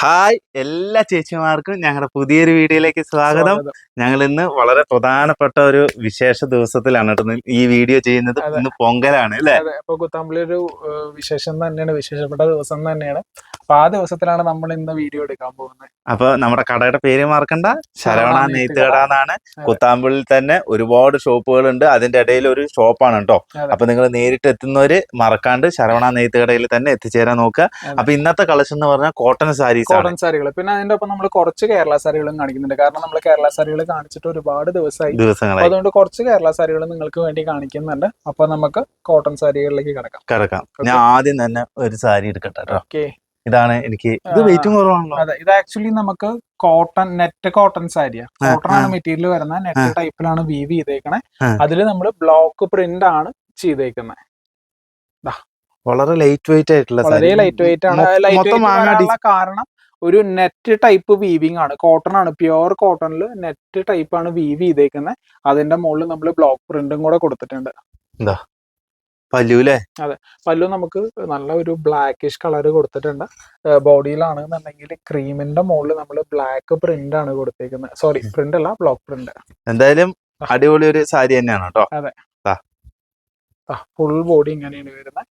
Hi എല്ലാ ചേച്ചിമാർക്കും ഞങ്ങളുടെ പുതിയൊരു വീഡിയോയിലേക്ക് സ്വാഗതം. ഞങ്ങൾ ഇന്ന് വളരെ പ്രധാനപ്പെട്ട ഒരു വിശേഷ ദിവസത്തിലാണ് കേട്ടോ ഈ വീഡിയോ ചെയ്യുന്നത്. ഇന്ന് പൊങ്കലാണ് അല്ലേ? കുത്താമ്പളി ഒരു വിശേഷം തന്നെയാണ് വിശേഷപ്പെട്ട ദിവസം തന്നെയാണ്. അപ്പൊ ആ ദിവസത്തിലാണ് നമ്മൾ ഇന്ന് വീഡിയോ എടുക്കാൻ പോകുന്നത്. അപ്പൊ നമ്മുടെ കടയുടെ പേര് മാർക്കണ്ട ശരവണ നെയ്ത്ത് കട എന്നാണ്. കുത്താമ്പള്ളിൽ തന്നെ ഒരുപാട് ഷോപ്പുകളുണ്ട്. അതിന്റെ ഇടയിൽ ഒരു ഷോപ്പാണ് കേട്ടോ. അപ്പൊ നിങ്ങൾ നേരിട്ട് എത്തുന്നവര് മറക്കാണ്ട് ശരവണ നെയ്ത്ത് കടയിൽ തന്നെ എത്തിച്ചേരാൻ നോക്കുക. അപ്പൊ ഇന്നത്തെ കളക്ഷൻ എന്ന് പറഞ്ഞാൽ കോട്ടൺ സാരീസ് കോട്ടൺ സാരികൾ പിന്നെ അതിന്റെ ഒപ്പം നമ്മൾ കുറച്ച് കേരള സാരികളും കാണിക്കുന്നുണ്ട്. കാരണം നമ്മൾ കേരള സാരികൾ കാണിച്ചിട്ട് ഒരുപാട് ദിവസമായി അതുകൊണ്ട് കുറച്ച് കേരള സാരികൾ നിങ്ങൾക്ക് വേണ്ടി കാണിക്കുന്നുണ്ട്. അപ്പൊ നമുക്ക് കോട്ടൺ സാരികളിലേക്ക് കിടക്കാം. കിടക്കാം. ഞാൻ ആദ്യം തന്നെ ഒരു സാരി എടുക്കട്ടെ കേട്ടോ ഓക്കെ ഇതാണ് എനിക്ക് ഇത് വെയിറ്റും കുറവാണല്ലോ. അതെ. ഇത് ആക്ച്വലി നമുക്ക് കോട്ടൺ നെറ്റ് കോട്ടൺ സാരിയാ. കോട്ടൺ ആണ് മെറ്റീരിയൽ വരുന്ന നെറ്റ്. ടൈപ്പിലാണ് വീവ് ചെയ്തേക്കണേ. അതിൽ നമ്മൾ ബ്ലോക്ക് പ്രിന്റ് ആണ് ചെയ്തേക്കുന്നത് വളരെ ലൈറ്റ് വെയിറ്റ് ആയിട്ടുള്ള വളരെ ലൈറ്റ് വെയിറ്റ് ആണ്. ലൈറ്റ് വെയിറ്റ് കാരണം ഒരു നെറ്റ് ടൈപ്പ് വീവിങ് ആണ്. കോട്ടൺ ആണ്. പ്യുവർ കോട്ടണിൽ നെറ്റ് ടൈപ്പ് ആണ് വീവ് ചെയ്തേക്കുന്നത് അതിന്റെ മുകളിൽ നമ്മൾ ബ്ലോക്ക് പ്രിന്റും കൂടെ കൊടുത്തിട്ടുണ്ട്. പല്ലുല്ലേ? അതെ. പല്ലു നമുക്ക് നല്ല ഒരു ബ്ലാക്കിഷ് കളർ കൊടുത്തിട്ടുണ്ട്. ബോഡിയിലാണെന്നുണ്ടെങ്കിൽ ക്രീമിന്റെ മുകളിൽ നമ്മൾ ബ്ലാക്ക് പ്രിന്റ് ആണ് കൊടുത്തേക്കുന്നത് സോറി പ്രിന്റ് അല്ല ബ്ലോക്ക് പ്രിന്റ് എന്തായാലും അടിപൊളി ഒരു സാരി തന്നെയാണ് കേട്ടോ. അതെ. ഫുൾ ബോഡി ഇങ്ങനെയാണ് വരുന്നത്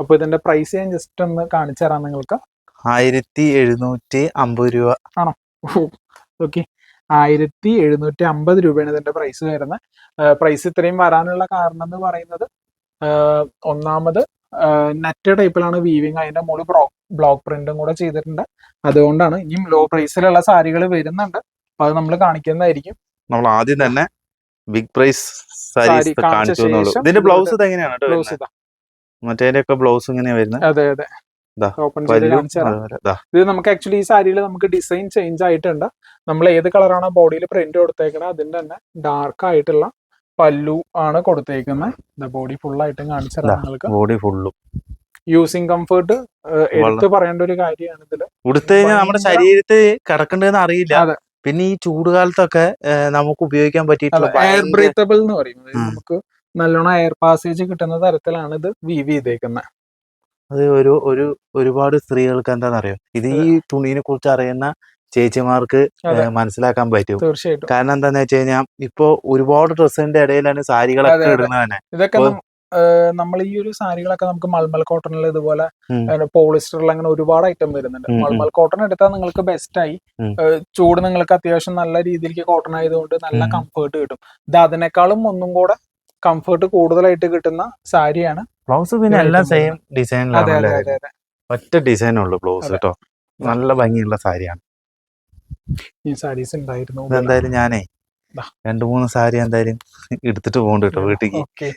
അപ്പൊ ഇതിന്റെ പ്രൈസ് ഞാൻ ജസ്റ്റ് ഒന്ന് കാണിച്ചു തരാം നിങ്ങൾക്ക്. ആയിരത്തി എഴുന്നൂറ്റി അമ്പത് രൂപ. ആണോ? ഓക്കെ. ആയിരത്തി എഴുന്നൂറ്റി അമ്പത് രൂപയാണ് ഇതിന്റെ പ്രൈസ് വരുന്നത്. പ്രൈസ് ഇത്രയും വരാനുള്ള കാരണം എന്ന് പറയുന്നത് ഒന്നാമത് നെറ്റ് ടൈപ്പിലാണ് വീവിങ് അതിന്റെ മുകളിൽ ബ്ലോക്ക് പ്രിന്റും കൂടെ ചെയ്തിട്ടുണ്ട്. അതുകൊണ്ടാണ് ഇനിയും ലോ പ്രൈസിലുള്ള സാരികൾ വരുന്നുണ്ട്. അപ്പൊ അത് നമ്മൾ കാണിക്കുന്നതായിരിക്കും. നമ്മൾ ആദ്യം തന്നെ ബിഗ് പ്രൈസ് സാരീസ് കാണിച്ച ഇതിന്റെ ബ്ലൗസ് എങ്ങനെയാണ് ബ്ലൗസ് ഇങ്ങനെയാണ് മറ്റേതിന്റെ ഒക്കെ ബ്ലൗസ് ഇങ്ങനെയാ വരുന്നത്? അതെ അതെ. ഓപ്പൺ ചെയ്ത് കാണിച്ചു തരാം. ഇത് നമുക്ക് ആക്ച്വലി ഈ സാരിയിൽ നമുക്ക് ഡിസൈൻ ചേഞ്ച് ആയിട്ടുണ്ട്. നമ്മൾ ഏത് കളറാണ് ബോഡിയിൽ പ്രിന്റ് കൊടുത്തേക്കുന്നത് അതിന്റെ തന്നെ ഡാർക്ക് ആയിട്ടുള്ള പല്ലു ആണ് കൊടുത്തേക്കുന്നത്. ബോഡി ഫുൾ ആയിട്ടും കാണിച്ചു തരാം നിങ്ങൾക്ക്. ബോഡി ഫുള്ളും യൂസിങ് കംഫർട്ട് എടുത്തു പറയേണ്ട ഒരു കാര്യമാണ് ഇതിൽ. ഉടുത്തു കഴിഞ്ഞാൽ നമ്മുടെ ശരീരത്തിൽ കിടക്കേണ്ടതെന്ന് അറിയില്ല. അതെ. പിന്നെ ഈ ചൂടുകാലത്തൊക്കെ കാലത്തൊക്കെ നമുക്ക് ഉപയോഗിക്കാൻ പറ്റിയിട്ടുള്ള എയർ ബ്രീത്തബിൾ എന്ന് പറയുന്നത് നമുക്ക് നല്ലോണം എയർ പാസേജ് കിട്ടുന്ന തരത്തിലാണ് ഇത് വീവ് ചെയ്തേക്കുന്നത് അത് ഒരു ഒരു ഒരുപാട് സ്ത്രീകൾക്ക് എന്താണെന്നറിയോ ഇത് ഈ തുണീനെ കുറിച്ച് അറിയുന്ന ചേച്ചിമാർക്ക് മനസ്സിലാക്കാൻ പറ്റും. തീർച്ചയായിട്ടും. കാരണം എന്താന്ന് വെച്ച് കഴിഞ്ഞാൽ ഇപ്പൊ ഒരുപാട് ഡ്രസ്സിന്റെ ഇടയിലാണ് സാരികളൊക്കെ. ഇടുന്നത് തന്നെ. ഇതൊക്കെ നമ്മൾ ഈ ഒരു സാരികളൊക്കെ നമുക്ക് മൾമൽ കോട്ടണിൽ ഇതുപോലെ. പോളിസ്റ്ററിൽ അങ്ങനെ ഒരുപാട് ഐറ്റം വരുന്നുണ്ട്. മൾമൽ കോട്ടൺ എടുത്താൽ നിങ്ങൾക്ക് ബെസ്റ്റ് ആയി. ചൂട് നിങ്ങൾക്ക് അത്യാവശ്യം നല്ല രീതിയിലേക്ക് കോട്ടൺ ആയതുകൊണ്ട് നല്ല. കംഫേർട്ട് കിട്ടും. ഇത് അതിനേക്കാളും ഒന്നും കൂടെ കംഫേർട്ട് കൂടുതലായിട്ട് കിട്ടുന്ന സാരിയാണ് ബ്ലൗസ് പിന്നെ എല്ലാം സെയിം ഡിസൈനിലാണ് ഒറ്റ ഡിസൈൻ ഉള്ളു ബ്ലൗസ്. കേട്ടോ. നല്ല ഭംഗിയുള്ള സാരിയാണ്. ഈ സാരീസ് ഉണ്ടായിരുന്നു. എന്തായാലും ഞാനേ. രണ്ടു മൂന്ന് സാരി എന്തായാലും എടുത്തിട്ട് പോകണ്ട കേട്ടോ വീട്ടിലേക്ക്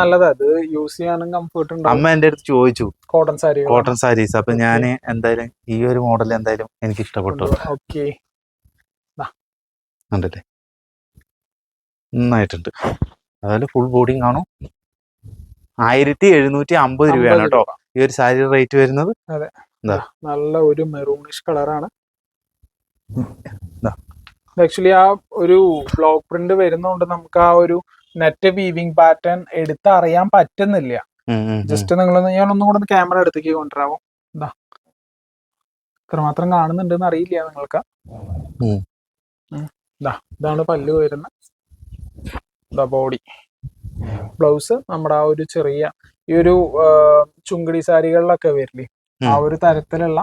നല്ലതാ. അത് യൂസ് ചെയ്യാനും കംഫർട്ട് ഉണ്ട്? അമ്മ എന്റെ അടുത്ത് ചോദിച്ചു. കോട്ടൺ സാരി കോട്ടൺ സാരീസ് അപ്പൊ ഞാൻ എന്തായാലും ഈ ഒരു മോഡൽ എന്തായാലും എനിക്ക് ഇഷ്ടപ്പെട്ടു. ഓക്കെ. ഉണ്ടല്ലേ നന്നായിട്ടുണ്ട്. അതായത് ഫുൾ ബോഡിയും കാണും ആയിരത്തി എഴുന്നൂറ്റി അമ്പത് രൂപയാണ് കേട്ടോ. ഈ ഒരു സാരി റേറ്റ് വരുന്നത്. നല്ല ഒരു മെറൂണിഷ് കളറാണ്. ആക്ച്വലി ആ ഒരു ബ്ലോക്ക് പ്രിന്റ് വരുന്നതുകൊണ്ട് നമുക്ക് ആ ഒരു നെറ്റ് വീവിംഗ് പാറ്റേൺ എടുത്ത് അറിയാൻ പറ്റുന്നില്ല. ജസ്റ്റ് നിങ്ങൾ ഞാൻ ഒന്നും കൂടെ ക്യാമറ എടുത്തേക്ക് കൊണ്ടുവരാമോ എന്താ ഇത്രമാത്രം കാണുന്നുണ്ടെന്ന് അറിയില്ല നിങ്ങൾക്ക്. ഇതാണ് പല്ലു വരുന്ന ഇതാ ബോഡി ബ്ലൗസ് നമ്മുടെ ആ ഒരു ചെറിയ ഈ ഒരു ചുങ്കടി സാരികളിലൊക്കെ വരില്ലേ? ആ ഒരു തരത്തിലുള്ള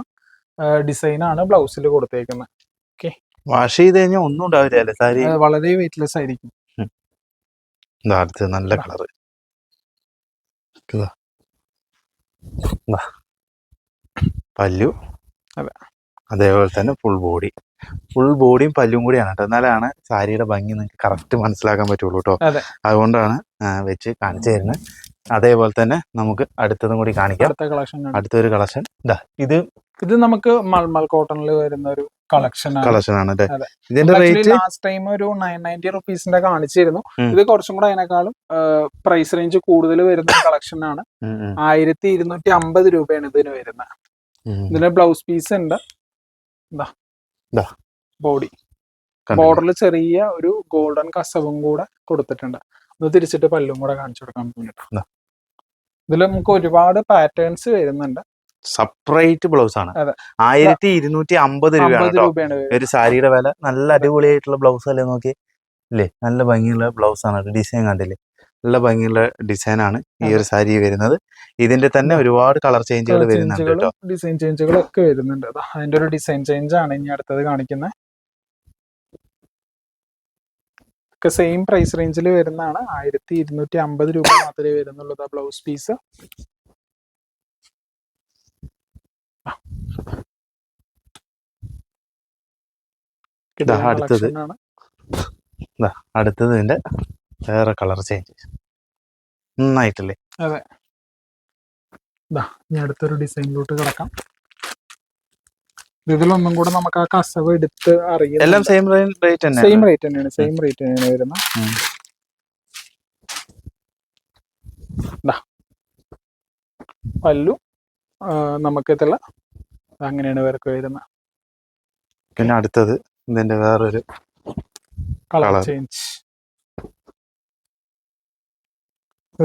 ഡിസൈനാണ് ആണ് ബ്ലൗസിൽ കൊടുത്തേക്കുന്നത് ഓക്കെ വാഷ് ചെയ്ത് കഴിഞ്ഞാൽ ഒന്നും ഉണ്ടാവില്ല സാരി? വളരെ വെയിറ്റ്ലെസ് ആയിരിക്കും. നല്ല കളർ പല്ലു. അതേപോലെ തന്നെ ഫുൾ ബോഡി ഫുൾ ബോഡിയും പല്ലും കൂടിയാണ് കേട്ടോ എന്നാലാണ് സാരിയുടെ ഭംഗി നിങ്ങൾക്ക് കറക്റ്റ് മനസ്സിലാക്കാൻ പറ്റുള്ളൂ കേട്ടോ അതെ. അതുകൊണ്ടാണ് വെച്ച് കാണിച്ചു തരുന്നത് അതേപോലെ തന്നെ നമുക്ക് അടുത്തതും കൂടി കാണിക്കാം. അടുത്ത കളക്ഷൻ അടുത്തൊരു കളക്ഷൻ ഇതാ ഇത് ഇത് നമുക്ക് മൾമൽ കോട്ടണിൽ വരുന്ന ഒരു കളക്ഷൻ കളക്ഷൻ ആണ് ഇതിന്റെ റേറ്റ് ലാസ്റ്റ് ടൈം ഒരു നയൻ നയന്റി റുപ്പീസിന്റെ കാണിച്ചിരുന്നു. ഇത് കുറച്ചും കൂടെ അതിനേക്കാളും പ്രൈസ് റേഞ്ച് കൂടുതൽ വരുന്ന കളക്ഷൻ ആണ്. ആയിരത്തി ഇരുന്നൂറ്റി അമ്പത് രൂപയാണ് ഇതിന് വരുന്നത് ഇതിന് ബ്ലൗസ് പീസ് ഉണ്ട്. ബോഡി. ബോർഡറിൽ ചെറിയ ഒരു ഗോൾഡൻ കസവും കൂടെ കൊടുത്തിട്ടുണ്ട്. ഒന്ന് തിരിച്ചിട്ട് പല്ലും കൂടെ കാണിച്ചു കൊടുക്കാൻ വേണ്ടിട്ട്. ഇതിൽ നമുക്ക് ഒരുപാട് പാറ്റേൺസ് വരുന്നുണ്ട്. സെപ്പറേറ്റ് ബ്ലൗസ് ആണ്. ആയിരത്തി ഇരുന്നൂറ്റി അമ്പത് രൂപയാണ് ഒരു സാരിയുടെ വില. നല്ല അടിപൊളിയായിട്ടുള്ള ബ്ലൗസ് അല്ലേ നോക്കി അല്ലേ നല്ല ഭംഗിയുള്ള ബ്ലൗസ് ആണ്. ഡിസൈൻ കണ്ടില്ലേ? നല്ല ഭംഗിയുള്ള ഡിസൈൻ ആണ് ഈ ഒരു സാരി വരുന്നത്. ഇതിന്റെ തന്നെ ഒരുപാട് കളർ ചേഞ്ചുകൾ വരുന്നുണ്ട് കേട്ടോ. ഡിസൈൻ ചേഞ്ചുകളൊക്കെ വരുന്നുണ്ട്. അതിന്റെ ഒരു ഡിസൈൻ ചേഞ്ച് ആണ് ഇനി അടുത്തത് കാണിക്കുന്നത് ഒക്കെ സെയിം പ്രൈസ് റേഞ്ചിൽ വരുന്നതാണ്. ആയിരത്തി ഇരുന്നൂറ്റി അമ്പത് രൂപ മാത്രമേ വരുന്നുള്ളൂ ബ്ലൗസ് പീസ് അടുത്തത്. അടുത്തത് ഇതിന്റെ വേറെ കളർ ചേഞ്ച് നന്നായിട്ടല്ലേ? ഞാൻ അടുത്തൊരു ഡിസൈനിലോട്ട് കിടക്കാം. ഇതിലൊന്നും കൂടെ നമുക്ക് ആ കസവ് എടുത്ത് എല്ലാം അറിയാം സെയിം റേറ്റ് തന്നെ സെയിം റേറ്റ് തന്നെയാണ് സെയിം റേറ്റ് തന്നെയാണ് വരുന്നത്. പല്ലു നമുക്ക് ഇതുള്ള അങ്ങനെയാണ് ഇവർക്ക് വരുന്നത് പിന്നെ അടുത്തത് ഇതിന്റെ വേറൊരു കളർ ചേഞ്ച്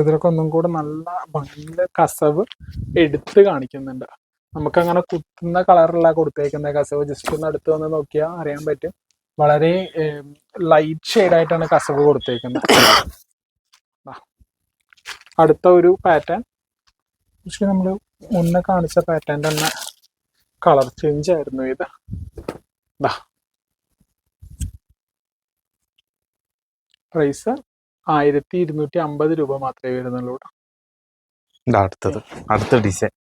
ഇതിലൊക്കെ ഒന്നും കൂടെ നല്ല ഭംഗിയിൽ കസവ് എടുത്ത് കാണിക്കുന്നുണ്ട്. നമുക്ക് അങ്ങനെ കുത്തുന്ന കളറല്ല കൊടുത്തേക്കുന്ന കസവ്. ജസ്റ്റ് ഒന്ന് അടുത്ത് വന്ന് നോക്കിയാൽ അറിയാൻ പറ്റും. വളരെ ലൈറ്റ് ഷെയ്ഡായിട്ടാണ് കസവ് കൊടുത്തേക്കുന്നത്. അടുത്ത ഒരു പാറ്റേൺ പക്ഷെ നമ്മൾ മുന്നേ കാണിച്ച പാറ്റേൺ തന്നെ കളർ ചേഞ്ച് ആയിരുന്നു ഇത്. പ്രൈസ് ആയിരത്തി ഇരുന്നൂറ്റി അമ്പത് രൂപ മാത്രമേ വരുന്നുള്ളൂ ഇതാ അടുത്തത്. അടുത്ത ഡിസൈൻ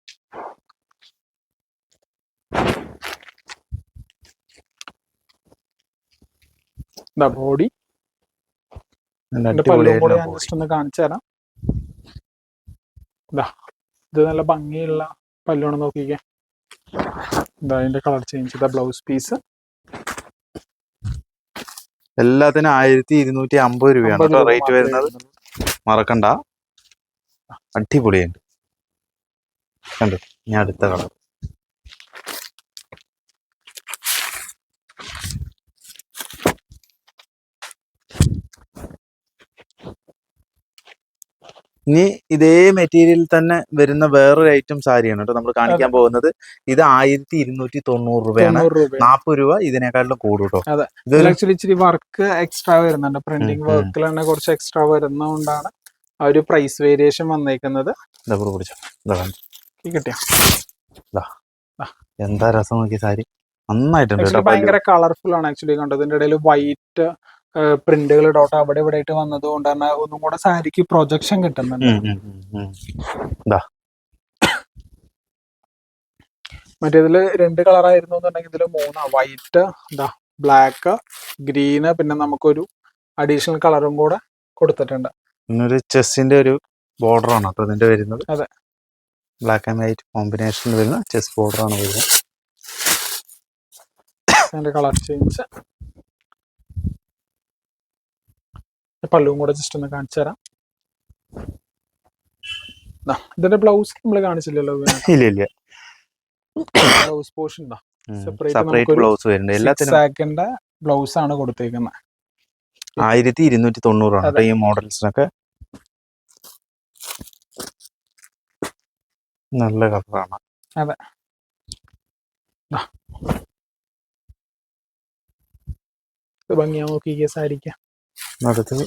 ഇതാ ബോഡി നല്ല എന്റെ പല്ലും കൂടെ ഞാൻ അടിപൊളിയായിട്ടുള്ള ജസ്റ്റ് ഒന്ന് കാണിച്ചു തരാം. ഇതാ ഇത് നല്ല ഭംഗിയുള്ള പല്ലുമാണ് നോക്കിക്കേ. ഇതാ അതിന്റെ കളർ ചേഞ്ച് ചെയ്ത ബ്ലൗസ് പീസ് എല്ലാത്തിനും ആയിരത്തി ഇരുന്നൂറ്റി അമ്പത് രൂപയാണ് കേട്ടോ റേറ്റ് വരുന്നത്. മറക്കണ്ട. അടിപൊളിയുണ്ട്. കണ്ടു? ഞാൻ അടുത്ത കളർ. ഇനി ഇതേ മെറ്റീരിയൽ തന്നെ വരുന്ന വേറൊരു ഐറ്റം സാരിയാണ് കേട്ടോ നമ്മൾ കാണിക്കാൻ പോകുന്നത്. ഇത് ആയിരത്തി ഇരുന്നൂറ്റി തൊണ്ണൂറ് രൂപയാണ്. തൊണ്ണൂറ് രൂപ ഇതിനേക്കാളും കൂടും കേട്ടോ. അതെ. ആക്ച്വലി ഇച്ചിരി വർക്ക് എക്സ്ട്രാ വരുന്നുണ്ട്. പ്രിന്റിംഗ്. വർക്കിൽ തന്നെ കുറച്ച് എക്സ്ട്രാ വരുന്നതുകൊണ്ടാണ് ആ ഒരു പ്രൈസ് വേരിയേഷൻ വന്നേക്കുന്നത്. കിട്ടിയ? എന്താ രസം നോക്കിയ സാരി? നന്നായിട്ടുണ്ട് ഭയങ്കര കളർഫുൾ ആണ് ആക്ച്വലി കണ്ടത് ഇതിന്റെ ഇടയിൽ വൈറ്റ് പ്രിന്റുകൾ ഡോട്ട് അവിടെ ഇവിടെ ആയിട്ട് വന്നത് കൊണ്ട് തന്നെ ഒന്നും കൂടെ സാരിക്ക് പ്രൊജക്ഷൻ കിട്ടുന്നുണ്ട്. മറ്റേതിൽ രണ്ട് കളറായിരുന്നു എന്നുണ്ടെങ്കിൽ ഇതിൽ മൂന്ന് വൈറ്റ് എന്താ ബ്ലാക്ക് ഗ്രീന് പിന്നെ നമുക്കൊരു അഡീഷണൽ കളറും കൂടെ കൊടുത്തിട്ടുണ്ട്. ഇന്നൊരു ചെസ്സിന്റെ ഒരു ബോർഡർ ആണ് അപ്പൊ ഇതിന്റെ വരുന്നത്. അതെ. ബ്ലാക്ക് ആൻഡ് വൈറ്റ് കോമ്പിനേഷനിൽ വരുന്ന ചെസ് ബോർഡർ ആണ് വരുന്നത്. കളർ ചേഞ്ച് പല്ലുവും കൂടെ ജസ്റ്റ് ഒന്ന് കാണിച്ചു തരാം. ഇതിന്റെ ബ്ലൗസ് നമ്മൾ കാണിച്ചില്ലല്ലോ ഇല്ല ഇല്ല. ബ്ലൗസ് പോർഷൻ സെപ്പറേറ്റ് ബ്ലൗസ് വരുന്നുണ്ട്. എല്ലാത്തിനും സാക്കിന്റെ ബ്ലൗസ് ആണ് കൊടുത്തേക്കുന്നത് ആയിരത്തി ഇരുന്നൂറ്റി തൊണ്ണൂറാണ് ഈ മോഡൽസിനൊക്കെ നല്ല കളറാണ്. അതെ. ഭംഗിയാ നോക്കിയ സാരിക്ക അടുത്തത്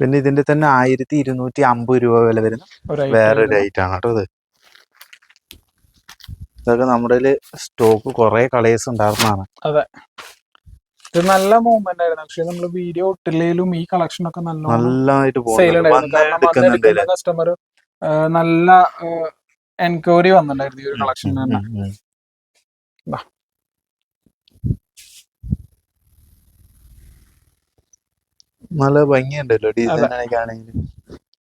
പിന്നെ ഇതിന്റെ തന്നെ ആയിരത്തി ഇരുന്നൂറ്റി അമ്പത് രൂപ വില വരുന്ന. വേറൊരു ഐറ്റം ആണ് കേട്ടോ ഇത്. ഇതൊക്കെ നമ്മുടെ സ്റ്റോക്ക് കുറെ കളേഴ്സ് ഉണ്ടായിരുന്നതാണ്. ഇത് നല്ല മൂവ്മെന്റ് ആയിരുന്നു. പക്ഷെ നമ്മൾ വീഡിയോ ഇട്ടില്ലേലും ഈ കളക്ഷൻ ഒക്കെ നല്ലതായിട്ട് കാരണം കസ്റ്റമർ നല്ല എൻക്വയറി വന്നിട്ടുണ്ടായിരുന്നു ഈ ഒരു കളക്ഷൻ തന്നെ. നല്ല ഭംഗിയുണ്ടല്ലോ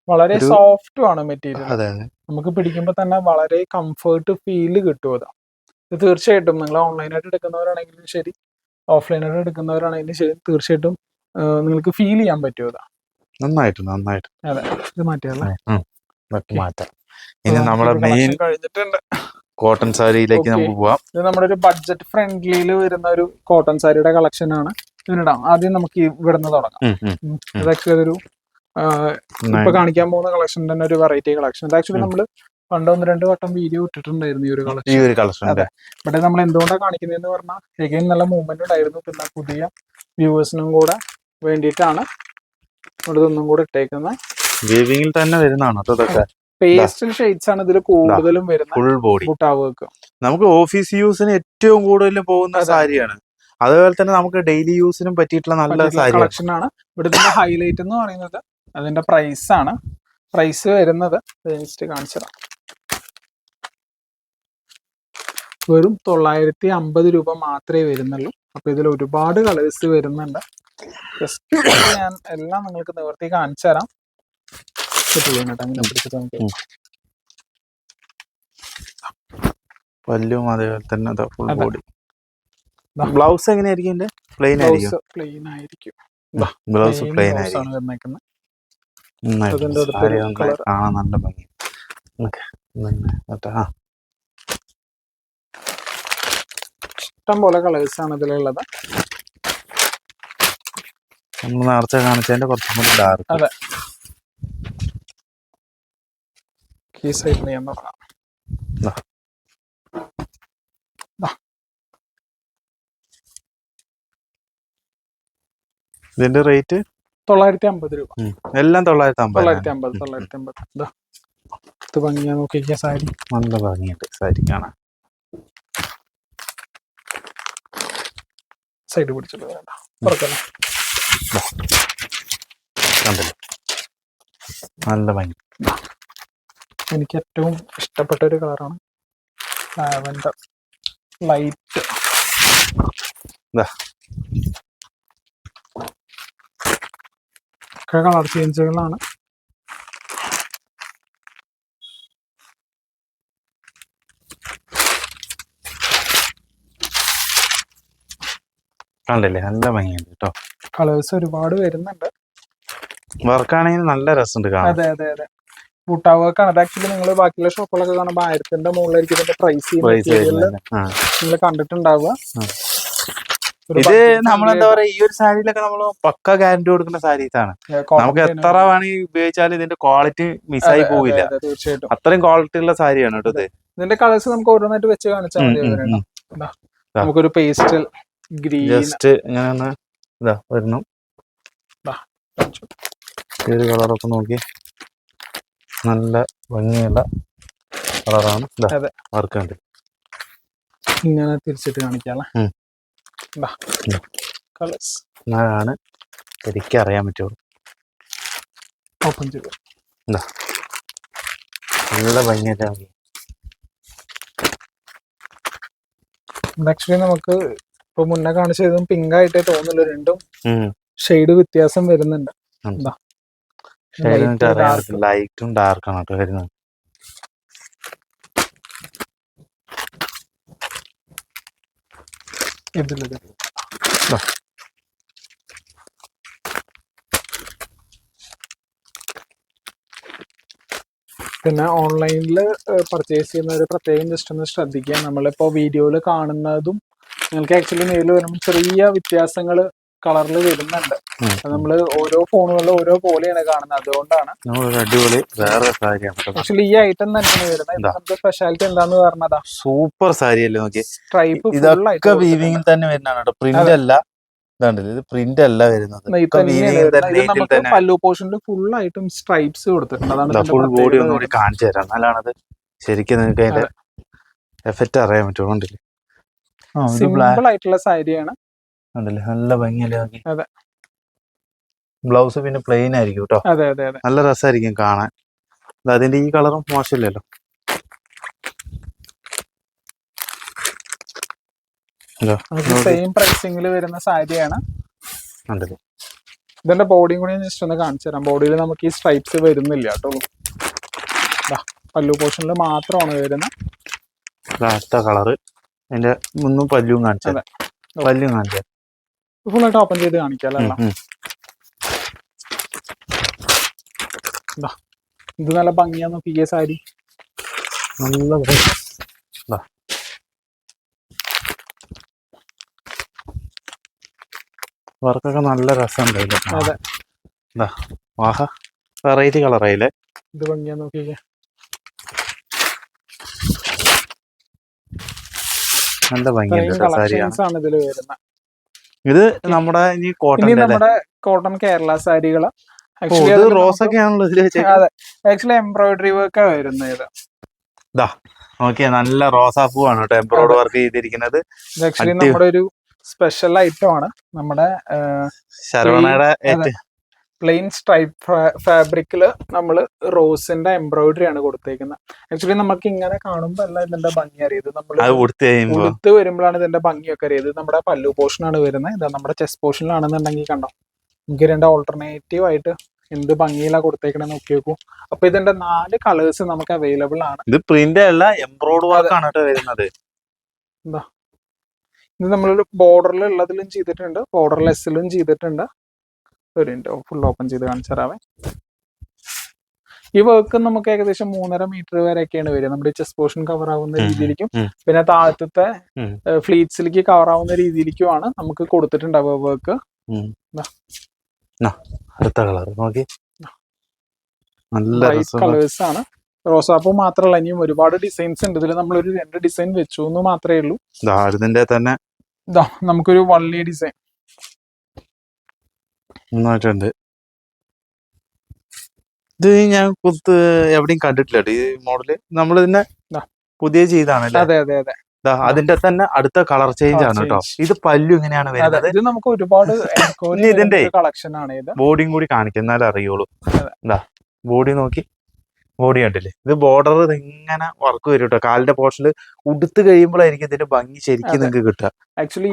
വളരെ സോഫ്റ്റ് ആണ് മെറ്റീരിയൽ നമുക്ക് പിടിക്കുമ്പോൾ തന്നെ വളരെ കംഫർട്ട് ഫീൽ കിട്ടും അത്. ഇത് തീർച്ചയായിട്ടും നിങ്ങൾ ഓൺലൈനായിട്ട് എടുക്കുന്നവരാണെങ്കിലും ശരി. ഓഫ്ലൈനായിട്ട് എടുക്കുന്നവരാണെങ്കിൽ ശരി തീർച്ചയായിട്ടും നിങ്ങൾക്ക് ഫീൽ ചെയ്യാൻ പറ്റുമോ അത്. നന്നായിട്ട് നന്നായിട്ട്. ഇത് മാറ്റിയല്ല ഉം. ഇതൊക്കെ മാറ്റാം. ഇനി നമ്മുടെ മെയിൻ കഴിഞ്ഞിട്ടുണ്ട്. കോട്ടൺ സാരിയിലേക്ക് നമുക്ക് പോവാം. ഇത് നമ്മുടെ ഒരു ബഡ്ജറ്റ് ഫ്രണ്ട്ലിയിൽ വരുന്ന ഒരു കോട്ടൺ സാരിയുടെ കളക്ഷൻ ആണ്. ഇതിനിടാം ആദ്യം നമുക്ക് ഇവിടുന്ന് തുടങ്ങാം. ഇതൊക്കെ. ഇത് ഒരു ഇപ്പൊ കാണിക്കാൻ പോകുന്ന കളക്ഷൻ തന്നെ ഒരു വെറൈറ്റി കളക്ഷൻ ഇത് ആക്ച്വലി ഉം. പണ്ട് ഒന്ന് രണ്ട് വട്ടം വീഡിയോ ഇട്ടിട്ടുണ്ടായിരുന്നു ഈ ഒരു കളക്ഷൻ ഈ ഒരു കളക്ഷൻ അതെ. ഇവിടെ നമ്മൾ എന്തുകൊണ്ടാണ് കാണിക്കുന്നതെന്ന് പറഞ്ഞാൽ എഗൈൻ നല്ല മൂവ്മെന്റ് ഉണ്ടായിരുന്നു. പിന്നെ പുതിയ വ്യൂവേഴ്സിനും കൂടെ വേണ്ടിയിട്ടാണ് ഇവിടെ ഇതൊന്നും കൂടെ ഇട്ടേക്കുന്നത് വീവിങ്ങിൽ തന്നെ വരുന്നതാണ് അതൊക്കെ പേസ്റ്റൽ ഷെയ്ഡ്സ് ആണ് ഇതിൽ കൂടുതലും വരുന്നത് ഫുൾ ബോഡി ബുട്ടാ വർക്ക് നമുക്ക് ഓഫീസ് യൂസിന് ഏറ്റവും കൂടുതൽ പോകുന്ന സാരിയാണ്. അതുപോലെ തന്നെ നമുക്ക് ഡെയിലി യൂസിനും പറ്റിയിട്ടുള്ള നല്ല സാരി കളക്ഷൻ ആണ്. ഇവിടുത്തെ ഹൈലൈറ്റ് എന്ന് പറയുന്നത് അതിന്റെ പ്രൈസ് ആണ്. പ്രൈസ് വരുന്നത് കാണിച്ചതാണ് വെറും തൊള്ളായിരത്തി അമ്പത് രൂപ മാത്രമേ വരുന്നുള്ളൂ. അപ്പൊ ഇതിൽ ഒരുപാട് കളേഴ്സ് വരുന്നുണ്ട്. ജസ്റ്റ് ഞാൻ എല്ലാം നിങ്ങൾക്ക് നിവർത്തി കാണിച്ചു തരാം. കിട്ടുള്ളൂ കേട്ടോ അങ്ങനെ പിടിച്ചിട്ട് നമുക്ക് ഉം. പല്ലും അതേപോലെ തന്നെ ഫുൾ ബോഡി. ബ്ലൗസ് എങ്ങനെയായിരിക്കും പ്ലെയിൻ ആയിരിക്കും. ബ്ലൗസ് പ്ലെയിൻ ആയിരിക്കും ബ്ലൗസ് പ്ലെയിൻ ആയിരിക്കും. കാണാൻ നല്ല ഭംഗി ഓക്കെ ആ ഇഷ്ടം പോലെ കളേഴ്സാണ് ഇതിലുള്ളത്. നമ്മൾ നേരത്തെ കാണിച്ചതിന്റെ കുറച്ചും കൂടി ഡാർക്ക് അതെ. ഈ സൈഡിൽ ഞാൻ നോക്കാം. ഇതിന്റെ റേറ്റ് തൊള്ളായിരത്തി അമ്പത് രൂപ എല്ലാം തൊള്ളായിരത്തി അമ്പത് തൊള്ളായിരത്തി അമ്പത്. തൊള്ളായിരത്തി അമ്പത് ഇതാ ഇത് ഭംഗിയാ നോക്കിയാ സാരി. നല്ല ഭംഗിയുണ്ട് സാരി കാണാൻ. സൈഡ് പിടിച്ചിട്ട് വേണ്ട തുറക്കണം കണ്ടല്ലോ? നല്ല ഭംഗി. എനിക്ക് ഏറ്റവും ഇഷ്ടപ്പെട്ട ഒരു കളറാണ് ലാവൻഡർ. ലൈറ്റ്. ഒക്കെ കളർ ചേഞ്ചുകളാണ് കണ്ടില്ലേ? നല്ല ഭംഗിയുണ്ട് കേട്ടോ കളേഴ്സ് ഒരുപാട് വരുന്നുണ്ട്. വർക്കാണെങ്കിൽ നല്ല രസമുണ്ട് കാണാൻ. അതെ അതെ അതെ. ബൂട്ടാവർക്കാണ് അത് ആക്ച്വലി നിങ്ങൾ ബാക്കിയുള്ള ഷോപ്പുകളൊക്കെ കാണുമ്പോൾ ആയിരത്തിന്റെ മുകളിലായിരിക്കും ഇതിന്റെ പ്രൈസ് നിങ്ങൾ കണ്ടിട്ടുണ്ടാവുക. ഇത് നമ്മളെന്താ പറയാ ഈ ഒരു സാരിയിലൊക്കെ നമ്മൾ പക്ക ഗ്യാരണ്ടി കൊടുക്കുന്ന സാരീസാണ് നമുക്ക് എത്ര വേണമെങ്കിൽ ഉപയോഗിച്ചാലും ഇതിന്റെ ക്വാളിറ്റി മിസ്സായി പോവില്ല. അത്രയും ക്വാളിറ്റി ഉള്ള സാരിയാണ് കേട്ടോ ഇത്. ഇതിന്റെ കളേഴ്സ് നമുക്ക് ഓരോന്നായിട്ട് വെച്ച് കാണിച്ചാൽ മതി. നമുക്കൊരു പേസ്റ്റൽ ഗ്രീൻ ജസ്റ്റ് ഇങ്ങനെ ഒന്ന് ഇതാ വരണം ഈ ഒരു കളറൊക്കെ നോക്കി? നല്ല ഭംഗിയുള്ള കളറാണ്. വർക്ക് ഇങ്ങനെ തിരിച്ചിട്ട്. കളേഴ്സ്. എന്നാലാണ് ശരിക്കും അറിയാൻ പറ്റുള്ളൂ. ഓപ്പൺ ചെയ്തു. നല്ല ഭംഗിയായിട്ട് നോക്കി ആക്ച്വലി നമുക്ക് ഇപ്പൊ മുന്നേ കാണിച്ചതും പിങ്ക് ആയിട്ടേ തോന്നുള്ളൂ രണ്ടും. ഷെയ്ഡ് വ്യത്യാസം വരുന്നുണ്ട്. ലൈറ്റും ഡാർക്കാണ് കേട്ടോ വരുന്നത്. ഇതിലിത്. പിന്നെ ഓൺലൈനിൽ പർച്ചേസ് ചെയ്യുന്ന ഒരു പ്രത്യേകം ജസ്റ്റ് ഒന്ന് ശ്രദ്ധിക്കുക. നമ്മളിപ്പോ വീഡിയോയിൽ കാണുന്നതും നിങ്ങൾക്ക് ആക്ച്വലി നേരിൽ വരുമ്പോൾ ചെറിയ വ്യത്യാസങ്ങൾ കളറിൽ വരുന്നുണ്ട്. നമ്മൾ നമ്മൾ ഓരോ ഫോണുകളിലും ഓരോ പോലെയാണ് കാണുന്നത്. അതുകൊണ്ടാണ് അടിപൊളി വേറെ ആക്ച്വലി ഈ ഐറ്റം തന്നെയാണ് വരുന്നത്. നമുക്ക് സ്പെഷ്യാലിറ്റി എന്താന്ന് പറഞ്ഞതാ? സൂപ്പർ സാരി അല്ലേ നോക്കി സ്ട്രൈപ്പ് ഇതൊക്കെ വീവിംഗ് തന്നെ വരുന്നതാണ് കേട്ടോ. പ്രിന്റ് അല്ല. ഇത് പ്രിന്റ് അല്ല വരുന്നത്. പല്ലു പോർഷനിൽ ഫുൾ ആയിട്ടും സ്ട്രൈപ്സ് കൊടുത്തിട്ടുണ്ട്. അതാണ് ഫുൾ ബോഡി ഒന്നുകൂടി കാണിച്ചു തരാം. എന്നാലാണത് ശരിക്കും നിങ്ങൾക്ക് അതിന്റെ എഫക്റ്റ് അറിയാൻ പറ്റുള്ളൂ കണ്ടില്ലേ ആ ഇത് ബ്ലാക്ക് സിമ്പിൾ ആയിട്ടുള്ള സാരിയാണ്. നല്ല ഭംഗിയല്ലേ അതെ. ബ്ലൗസ് പിന്നെ പ്ലെയിൻ ആയിരിക്കും കേട്ടോ അതെ അതെ അതെ. നല്ല രസമായിരിക്കും കാണാൻ. അതിന്റെ ഈ കളറും മോശമില്ലല്ലോ. സെയിം പ്രൈസിംഗിൽ വരുന്ന സാരിയാണ്. ഇതിന്റെ ബോഡിയും കൂടി ജസ്റ്റ് ഒന്ന് കാണിച്ചു തരാം. ബോഡിയിൽ നമുക്ക് ഈ സ്ട്രൈപ്സ് വരുന്നില്ല കേട്ടോ പല്ലു പോർഷനിൽ മാത്രമാണ് വരുന്നത്. കളറ്. അതിന്റെ മുന്നും പല്ലും കാണിച്ചാൽ പല്ലും കാണിച്ചു ഫുൾ ആയിട്ട് ഓപ്പൺ ചെയ്ത് കാണിക്കാം അല്ല ഇത് നല്ല ഭംഗിയാന്ന് നോക്കി ഈ സാരി. നല്ല. വർക്കൊക്കെ നല്ല രസമുണ്ട് അതെ. വാഹ. വെറൈറ്റി കളറായില്ലേ ഇത് ഭംഗിയാ നോക്കിക്കേ. നല്ല ഭംഗിയുണ്ട് സാരിയാണ്. ഇതിൽ വരുന്നത് ഇത് നമ്മുടെ ഇനി കോട്ടൺ നമ്മുടെ കോട്ടൺ കേരള ഇത് റോസ് ഒക്കെ ആണല്ലോ അതെ. ആക്ച്വലി എംബ്രോയിഡറി വർക്ക് വരുന്നത് ഇത്. നോക്കിയാ നല്ല റോസാപ്പൂവാണ് കേട്ടോ. എംബ്രോയിഡ് വർക്ക് ചെയ്തിരിക്കുന്നത്. ഇത് ആക്ച്വലി നമ്മുടെ ഒരു സ്പെഷ്യൽ ഐറ്റം ആണ്. നമ്മുടെ ശരവണയുടെ പ്ലെയിൻ സ്ട്രൈപ്പ് ഫാബ്രിക്കിൽ നമ്മൾ റോസിന്റെ എംബ്രോയിഡറി ആണ് കൊടുത്തേക്കുന്നത്. ആക്ച്വലി നമുക്ക് ഇങ്ങനെ കാണുമ്പോൾ അല്ല ഇതിന്റെ ഭംഗി അറിയത് നമ്മൾ കൊടുത്ത് ഉടുത്ത് വരുമ്പോഴാണ് ഇതിന്റെ ഭംഗിയൊക്കെ അറിയത് നമ്മുടെ പല്ലു പോർഷനാണ് വരുന്നത്. ഇതാ നമ്മുടെ ചെസ്റ്റ് പോർഷനിലാണെന്നുണ്ടെങ്കിൽ കണ്ടോ? നമുക്ക് രണ്ട് ഓൾട്ടർനേറ്റീവ് ആയിട്ട് എന്ത് ഭംഗിയിലാണ് കൊടുത്തേക്കണെന്ന് നോക്കി നോക്കൂ. അപ്പൊ ഇതിന്റെ നാല് കളേഴ്സ് നമുക്ക് അവൈലബിൾ ആണ്. ഇത് പ്രിന്റ് അല്ല എംബ്രോയിഡ് ആണ് വരുന്നത്. എന്താ? ഇത് നമ്മളൊരു ബോർഡറിൽ ഉള്ളതിലും ചെയ്തിട്ടുണ്ട്. ബോർഡർലെസ്സിലും ചെയ്തിട്ടുണ്ട്. ഒരു മിനിറ്റ് ഫുൾ ഓപ്പൺ ചെയ്ത് കാണിച്ചു തരാവേ ഈ വർക്ക് നമുക്ക് ഏകദേശം മൂന്നര മീറ്റർ വരെയൊക്കെയാണ് വരിക. നമ്മുടെ ചെസ് പോർഷൻ കവർ ആവുന്ന രീതിയിലേക്കും പിന്നെ താഴത്തെ. ഫ്ലീറ്റ്സിലേക്ക് കവർ ആവുന്ന രീതിയിലേക്കുമാണ് നമുക്ക് കൊടുത്തിട്ടുണ്ടാവുക വർക്ക് അടുത്ത കളർ നോക്കി. നല്ല കളേഴ്സ് ആണ്. റോസാപ്പൂ മാത്രമല്ല ഇനിയും ഒരുപാട് ഡിസൈൻസ് ഉണ്ട്. ഇതിൽ നമ്മളൊരു രണ്ട് ഡിസൈൻ വെച്ചു എന്ന് മാത്രമേ ഉള്ളൂ. ഇതിന്റെ തന്നെ നമുക്കൊരു വള്ളി ഡിസൈൻ നന്നായിട്ടുണ്ട്. ഇത് ഞാൻ കുത്ത് എവിടെയും കണ്ടിട്ടില്ല ഈ മോഡൽ. നമ്മൾ ഇതിനെ. പുതിയ ചെയ്താണ് അതെ അതെ അതെ. അതിന്റെ തന്നെ അടുത്ത കളർ ചേഞ്ച് ആണ് കേട്ടോ. ഇത് പല്ലു ഇങ്ങനെയാണ് വരുന്നത്. ഇത് നമുക്ക് ഒരുപാട് ഇതിന്റെ- കളക്ഷൻ ആണ് ഇത്. ബോഡിയും കൂടി കാണിക്കുന്നാലേ അറിയുള്ളൂ. ബോഡി നോക്കി. ബോഡി കണ്ടില്ലേ? ഇത് ബോർഡർ ഇങ്ങനെ വർക്ക് വരും കേട്ടോ കാലിന്റെ പോർഷനിൽ ഉടുത്ത് കഴിയുമ്പോഴായിരിക്കും ഇതിന്റെ ഭംഗി ശരിക്കും നിങ്ങൾക്ക് കിട്ടുക. ആക്ച്വലി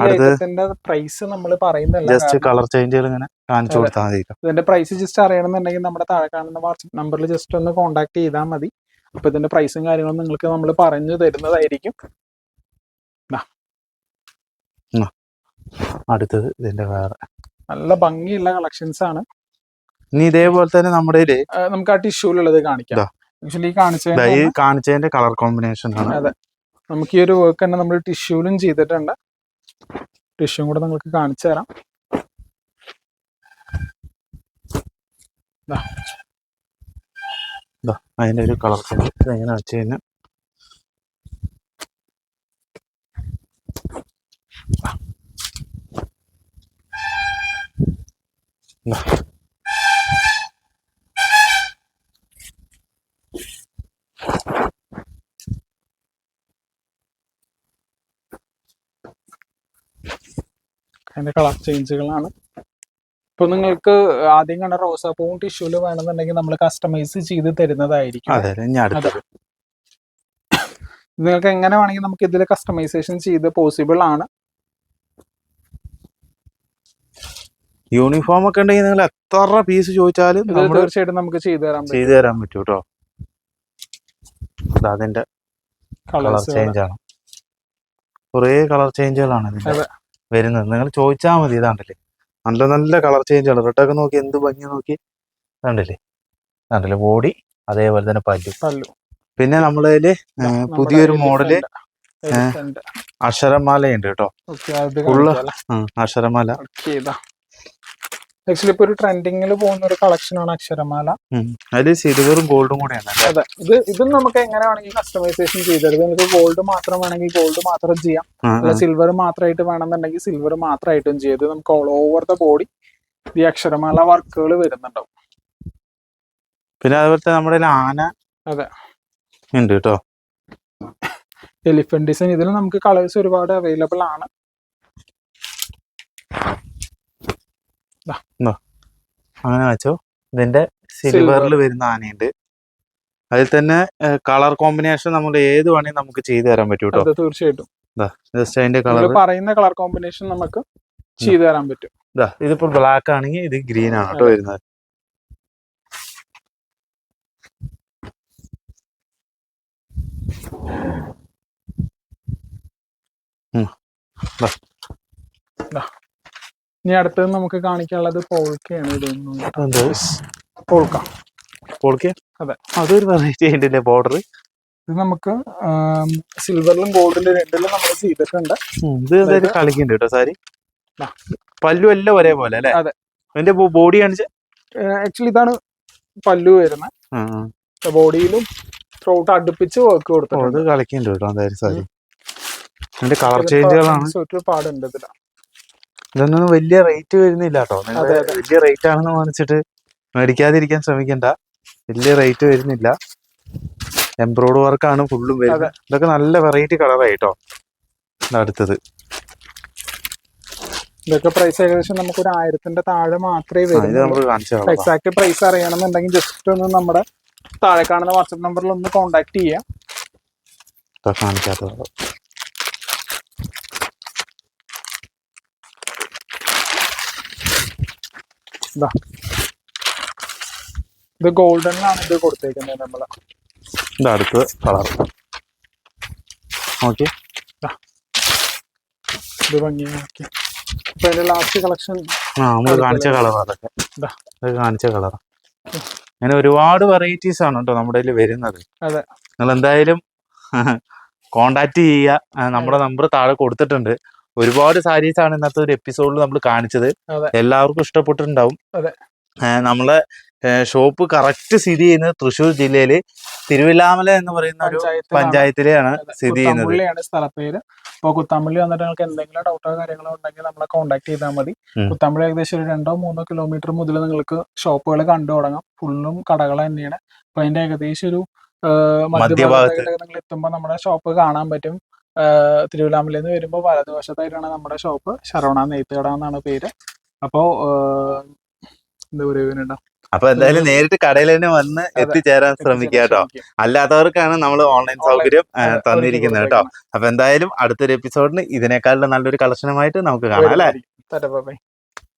പ്രൈസ് നമ്മൾ പറയുന്നില്ല ജസ്റ്റ് കളർ ചേഞ്ചുകൾ ഇങ്ങനെ കാണിച്ചു. കൊടുത്താൽ മതി ഇതിന്റെ പ്രൈസ് ജസ്റ്റ് അറിയണമെന്നുണ്ടെങ്കിൽ നമ്മുടെ താഴെ കാണുന്ന വാട്സ്ആപ്പ് നമ്പറിൽ ജസ്റ്റ് ഒന്ന് കോൺടാക്ട് ചെയ്താൽ മതി. അപ്പൊ ഇതിന്റെ പ്രൈസും കാര്യങ്ങളും നിങ്ങൾക്ക് നമ്മൾ പറഞ്ഞു തരുന്നതായിരിക്കും. അടുത്തത് ഇതിന്റെ വേറെ. നല്ല ഭംഗിയുള്ള കളക്ഷൻസ് ആണ്. ഇനി ഇതേപോലെ തന്നെ നമ്മുടെ നമുക്ക് ആ ടിഷ്യൂലുള്ളത് കാണിക്കാം. ആക്ച്വലി ഈ കാണിച്ചതിന്റെ കളർ കോമ്പിനേഷൻ ആണ്. അതെ. നമുക്ക് ഈ ഒരു വർക്ക് തന്നെ നമ്മൾ ടിഷ്യൂലും ചെയ്തിട്ടുണ്ട്. ടിഷ്യൂ കൂടെ നിങ്ങൾക്ക് കാണിച്ചു തരാം. അതിന്റെ ഒരു കളർ എങ്ങനെ വെച്ച് കഴിഞ്ഞാൽ. അതിന്റെ കളർ ചേഞ്ചുകളാണ് ഇപ്പൊ നിങ്ങൾക്ക് ആദ്യം കണ്ട റോസാപ്പൂവും ടിഷ്യൂൽ വേണമെന്നുണ്ടെങ്കിൽ നമ്മൾ കസ്റ്റമൈസ് ചെയ്ത് തരുന്നതായിരിക്കും. നിങ്ങൾക്ക് എങ്ങനെ വേണമെങ്കിൽ നമുക്ക് ഇതിൽ കസ്റ്റമൈസേഷൻ ചെയ്ത് പോസിബിൾ ആണ്. യൂണിഫോം ഒക്കെ ഉണ്ടെങ്കിൽ നിങ്ങൾ എത്ര പീസ് ചോദിച്ചാലും തീർച്ചയായിട്ടും നമുക്ക് ചെയ്തു തരാൻ ചെയ്തു തരാൻ പറ്റും കേട്ടോ അതിന്റെ കളർ ചേഞ്ച് ആണ്. കുറേ കളർ ചേഞ്ചുകളാണ് ഇതിന്റെ. വരുന്നത്. നിങ്ങൾ ചോദിച്ചാൽ മതി ഇതാണ്ടല്ലേ? നല്ല നല്ല കളർ ചേഞ്ചുകൾ റെഡൊക്കെ നോക്കി എന്ത് ഭംഗി നോക്കി. കണ്ടില്ലേ കണ്ടില്ലേ ബോഡി അതേപോലെ തന്നെ പല്ലു. പല്ലു. പിന്നെ നമ്മളതിൽ പുതിയൊരു മോഡൽ. അക്ഷരമാലയുണ്ട് കേട്ടോ. ഫുള്ള് ഉള്ള- അക്ഷരമാല. ആക്ച്വലി ഇപ്പൊ ഒരു ട്രെൻഡിങ്ങിൽ പോകുന്ന ഒരു കളക്ഷൻ ആണ് അക്ഷരമാല. അതിൽ സിൽവറും ഗോൾഡും കൂടെയാണ്? അതെ. ഇത് ഇതും നമുക്ക് എങ്ങനെ വേണമെങ്കിൽ കസ്റ്റമൈസേഷൻ ചെയ്തെടുക്കാം. നിങ്ങൾക്ക് ഗോൾഡ് മാത്രം വേണമെങ്കിൽ ഗോൾഡ് മാത്രം ചെയ്യാം. അല്ല. സിൽവർ മാത്രമായിട്ട് വേണമെന്നുണ്ടെങ്കിൽ സിൽവർ മാത്രമായിട്ടും ചെയ്ത് നമുക്ക് ഓൾ ഓവർ ദ ബോഡി ഈ അക്ഷരമാല വർക്കുകൾ വരുന്നുണ്ടാവും. പിന്നെ അതുപോലെ തന്നെ നമ്മുടെ ആന അതെ. ഉണ്ട് കേട്ടോ. എലിഫന്റ് ഡിസൈൻ ഇതിൽ നമുക്ക് കളേഴ്സ് ഒരുപാട് അവൈലബിൾ ആണ്. അങ്ങനെ വെച്ചോ ഇതിന്റെ സിൽവറിൽ വരുന്ന ആനയുണ്ട്. അതിൽ തന്നെ കളർ കോമ്പിനേഷൻ നമ്മൾ ഏത് വേണമെങ്കിൽ നമുക്ക് ചെയ്തു തരാൻ പറ്റും കേട്ടോ തീർച്ചയായിട്ടും. ജസ്റ്റ് അതിന്റെ കളർ പറയുന്ന കളർ കോമ്പിനേഷൻ നമുക്ക് ചെയ്തു തരാൻ പറ്റും. ഇതാ ഇതിപ്പോ ബ്ലാക്ക് ആണെങ്കിൽ ഇത് ഗ്രീൻ ആണ് കേട്ടോ വരുന്നത്. വരുന്നത് ഇനി അടുത്തത് നമുക്ക് കാണിക്കാനുള്ളത് പോൾക്കയാണ് ഇതൊന്നും പോൾക്ക. പോൾക്ക? അതെ. അതൊരു വെറൈറ്റി ബോർഡർ ഇത് നമുക്ക് സിൽവറിലും ഗോൾഡിലും രണ്ടിലും നമ്മൾ ചെയ്തിട്ടുണ്ട്. ഇത് എന്തായാലും കളിക്കുന്നുണ്ട് കേട്ടോ സാരി. പല്ലു എല്ലാം ഒരേപോലെ അല്ലേ? അതെ. അതിന്റെ ബോഡി കാണിച്ച്? ആക്ച്വലി ഇതാണ് പല്ലു വരുന്നത്. ബോഡിയിലും ത്രോട്ട് അടുപ്പിച്ച് വർക്ക് കൊടുത്തു കൊടുത്തിട്ടുണ്ട് കളിക്കുന്നുണ്ട് കേട്ടോ എന്തായാലും സാരി. അതിന്റെ കളർ ചേഞ്ചുകളാണ് ഒരു പാടുണ്ട് ഇതിൽ. ഇതൊന്നും വലിയ റേറ്റ് വരുന്നില്ല കേട്ടോ. വലിയ റേറ്റ് ആണെന്ന് വാങ്ങിച്ചിട്ട് മേടിക്കാതിരിക്കാൻ ശ്രമിക്കണ്ട. വലിയ റേറ്റ് വരുന്നില്ല. എംബ്രോയ്ഡ് വർക്കാണ് ഫുള്ളും വരുന്നത്. ഇതൊക്കെ നല്ല വെറൈറ്റി കളറായി കേട്ടോ അടുത്തത്. ഇതൊക്കെ പ്രൈസ് ഏകദേശം നമുക്ക് ഒരു ആയിരത്തിന്റെ താഴെ മാത്രമേ കളറാ എക്സാക്ട് പ്രൈസ് അറിയണമെന്നുണ്ടെങ്കിൽ ജസ്റ്റ് ഒന്ന് നമ്മുടെ താഴെ കാണുന്ന വാട്സപ്പ് നമ്പറിൽ ഒന്ന് കോൺടാക്ട് ചെയ്യാം. ഇതൊക്കെ കളർ ഇത് ഗോൾഡനിലാണ് ഇത് കൊടുത്തേക്കുന്നത് നമ്മൾ ഇത് അടുത്ത കളർ ഓക്കെ ഇത്. ഭംഗിയാക്കി ഇപ്പൊ അതിന്റെ ലാസ്റ്റ് കളക്ഷൻ ആ നമ്മൾ കാണിച്ച കളർ അതൊക്കെ. ഇതാ. കാണിച്ച കളർ അങ്ങനെ ഒരുപാട് വെറൈറ്റീസ് ആണ് കേട്ടോ നമ്മുടെ കയ്യിൽ വരുന്നത്. അതെ. നിങ്ങൾ എന്തായാലും കോണ്ടാക്ട് ചെയ്യുക നമ്മുടെ നമ്പർ താഴെ കൊടുത്തിട്ടുണ്ട്. ഒരുപാട് സാരീസ് ആണ് ഇന്നത്തെ ഒരു എപ്പിസോഡിൽ നമ്മൾ കാണിച്ചത്. എല്ലാവർക്കും ഇഷ്ടപ്പെട്ടിട്ടുണ്ടാവും. നമ്മളെ ഷോപ്പ് കറക്റ്റ് സ്ഥിതി ചെയ്യുന്നത് തൃശ്ശൂർ ജില്ലയിൽ തിരുവില്ലാമല എന്ന് പറയുന്ന ഒരു പഞ്ചായത്തിലെയാണ് സ്ഥിതി ചെയ്യുന്നത്. സ്ഥലപ്പേര്. അപ്പൊ കുത്താമ്പള്ളി വന്നിട്ട് നിങ്ങൾക്ക് എന്തെങ്കിലും ഡൗട്ടോ കാര്യങ്ങളോ ഉണ്ടെങ്കിൽ നമ്മളെ കോൺടാക്ട് ചെയ്താൽ മതി. കുത്താമ്പള്ളി ഏകദേശം ഒരു രണ്ടോ മൂന്നോ കിലോമീറ്റർ മുതൽ നിങ്ങൾക്ക് ഷോപ്പുകൾ കണ്ടു തുടങ്ങാം. ഫുള്ളും കടകൾ തന്നെയാണ്. അപ്പൊ അതിന്റെ ഏകദേശം ഒരു മധ്യഭാഗത്ത്. നിങ്ങൾ എത്തുമ്പോൾ നമ്മുടെ ഷോപ്പ് കാണാൻ പറ്റും. തിരുവല്ലാമലയിൽ നിന്ന് വരുമ്പോൾ വലതുവശത്തായിട്ടാണ് നമ്മുടെ ഷോപ്പ്. ശരവണ നെയ്ത്തുകട എന്നാണ് പേര്. അപ്പോ എന്താ പറയുക അപ്പൊ എന്തായാലും നേരിട്ട് കടയിൽ തന്നെ വന്ന് എത്തിച്ചേരാൻ ശ്രമിക്കുക കേട്ടോ അല്ലാത്തവർക്കാണ് നമ്മൾ ഓൺലൈൻ സൗകര്യം തന്നിരിക്കുന്നത് കേട്ടോ. അപ്പൊ എന്തായാലും അടുത്തൊരു എപ്പിസോഡിന് ഇതിനേക്കാളും നല്ലൊരു കളക്ഷനുമായിട്ട് നമുക്ക് കാണാം അല്ലേ?